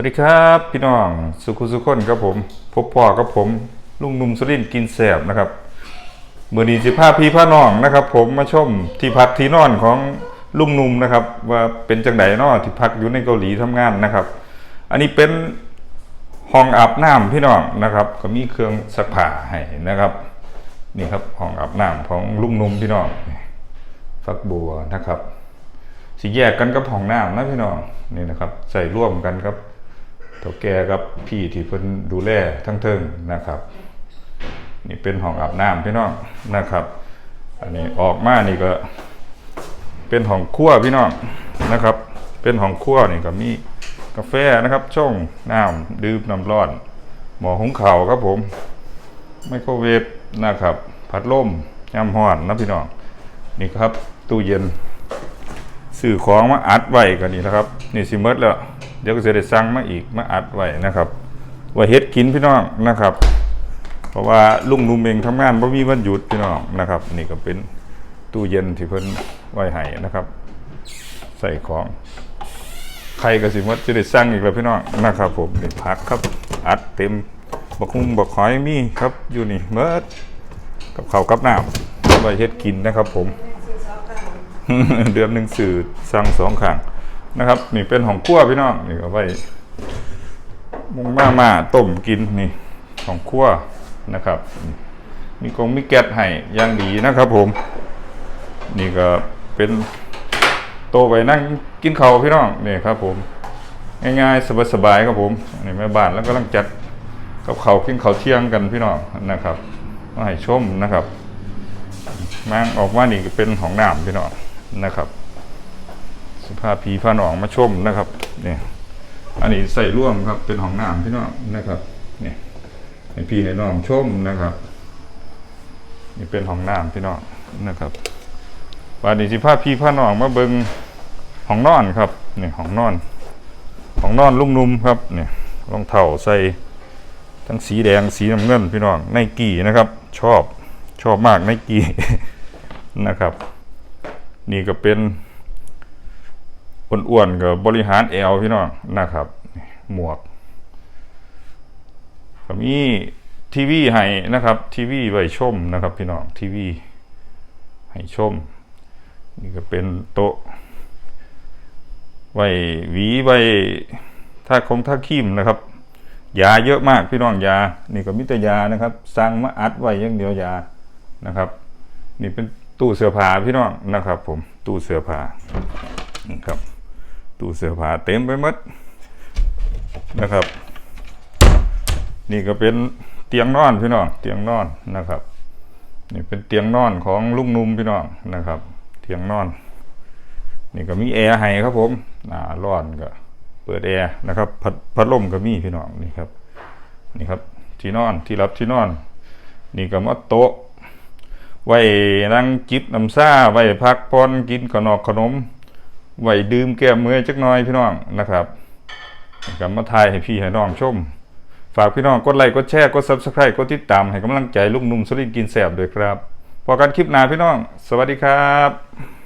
วัสดีครับพี่น้องสุขุสุขคนครับผม พบพ่อกับผม ลุงนุ่มสุรินกินแสบนะครับเมื่อดีสิผ้าพี่ผ้าน้องนะครับ ผมมาชมที่พักที่นอนของลุงนุ่มนะครับ ว่าเป็นจังไดนอที่พักอยู่ในเกาหลีทำงานนะครับ อันนี้เป็นห้องอาบน้ำพี่น้องนะครับ ก็มีเครื่องซักผ้าให้นะครับ นี่ครับห้องอาบน้ำของลุงนุ่มพี่น้องฟักบัวนะครับสิแยกกันกับห้องน้ำนะพี่น้องนี่นะครับ ใส่ร่วมกันครับ เถ่าแก่กับพี่ที่เพิ่นดูแลทั้งเทิงนะครับ นี่เป็นห้องอาบน้ำพี่น้องนะครับ อันนี้ออกมานี่ก็เป็นห้องครัวพี่น้องนะครับ เป็นห้องครัวนี่ก็มีกาแฟนะครับช่องน้ำดื่มน้ำร้อนหมอหุงข้าวครับผมไมโครเวฟนะครับพัดลมยำห้อนนะพี่น้องนี่ครับตู้เย็นซื้อของมาอัดไว้กันนี่นะครับ นี่สิเมดแล้ว เดี๋ยวก็จะได้สั่งมาอีกมาอัดไว้นะครับไว่าเฮ็ดกินพี่น้องนะครับ เพราะว่าลุงนุ่มเองทำงานบ่มีวันหยุดพี่น้องนะครับ นี่ก็เป็นตู้เย็นที่เพิ่นไว้ให้นะครับ ใส่ของใครก็สิมดจะได้สั่งอีกแล้วพี่น้องนะครับผมนี่ผักครับอัดเต็มบักฮุ่งบักหอยมีครับอยู่นี่เมดกับข้าวกับน้ำไว้เฮ็ดกินนะครับ ผม เดือนหนึ่งสื่อสั่งสองขัง นะครับ นี่เป็นของคั่วพี่น้องนี่เอาไว้มุงมามาต้มกินนี่ของคั่วนะครับ มีกงมีแก๊สให้อย่างดีนะครับผม นี่ก็เป็นโตไว้นั่งกินข้าวพี่น้องนี่ครับผม ง่ายๆสบายๆครับผมนี่แม่บ้านแล้วก็ลังจัดกับเขาวกินข้าวเที่ยงกันพี่น้องนะครับมาให้ชมนะครับมังออกมานี่ก็เป็นของน้ำพี่น้องนะครับ สภาผีผ้าหนองมาชมนะครับเนี่ยอันนี้ใส่ร่วมครับเป็นของน้ำพี่น้องนะครับเนี่ยให้พี่ให้น้องชมนะครับ นี่เป็นของน้ำพี่น้องนะครับวันนี้สิภาพพี่ผ้าหนองมาเบิงของนอนครับนี่ของนอนของนอนลุงนุ่มครับเนี่ยรองเท้าใส่ทั้งสีแดงสีน้ำเงินพี่น้องไนกี้นะครับ ชอบชอบมากไนกี้นะครับ นี่ก็เป็น อ้วนๆกับบริหารแอลพี่น้องนะครับ หมวกก็มีทีวีให้นะครับ ทีวีไว้ชมนะครับ พี่น้องทีวีให้ชม นี่ก็เป็นโต๊ะไว้หวีไว้ท่าคงท่าคีมนะครับยาเยอะมากพี่น้องยา นี่ก็มิตรยานะครับสั่งมาอัดไว้อย่างเดียวยานะครับ นี่เป็นตู้เสื้อผ้าพี่น้องนะครับ ผมตู้เสื้อผ้านี่ครับ ตู้เสื้อผ้าเต็มไปหมดนะครับ นี่ก็เป็นเตียงนอนพี่น้องเตียงนอนนะครับ นี่เป็นเตียงนอนของลุงนุ่มพี่น้องนะครับ เตียงนอน นี่ก็มีแอร์ให้ครับผมหนาร้อนก็ เปิดแอร์นะครับพัดพัดลมก็มีพี่น้องนี่ครับนี่ครับที่นอนที่รับที่นอน นี่ก็มาโต๊ะไว้นั่งจิบน้ำซ่าไว้พักผ่อนกินขนมขนม ไว้ดื่มแก้มือจักหน่อยพี่น้องนะครับกับมาทายให้พี่ให้น้องชม ฝากพี่น้องกดไลค์กดแชร์กด subscribe กดติดตามให้กำลังใจลูกหนุ่มสุรินกินแสบด้วยครับพอกันคลิปหน้าพี่น้อง สวัสดีครับ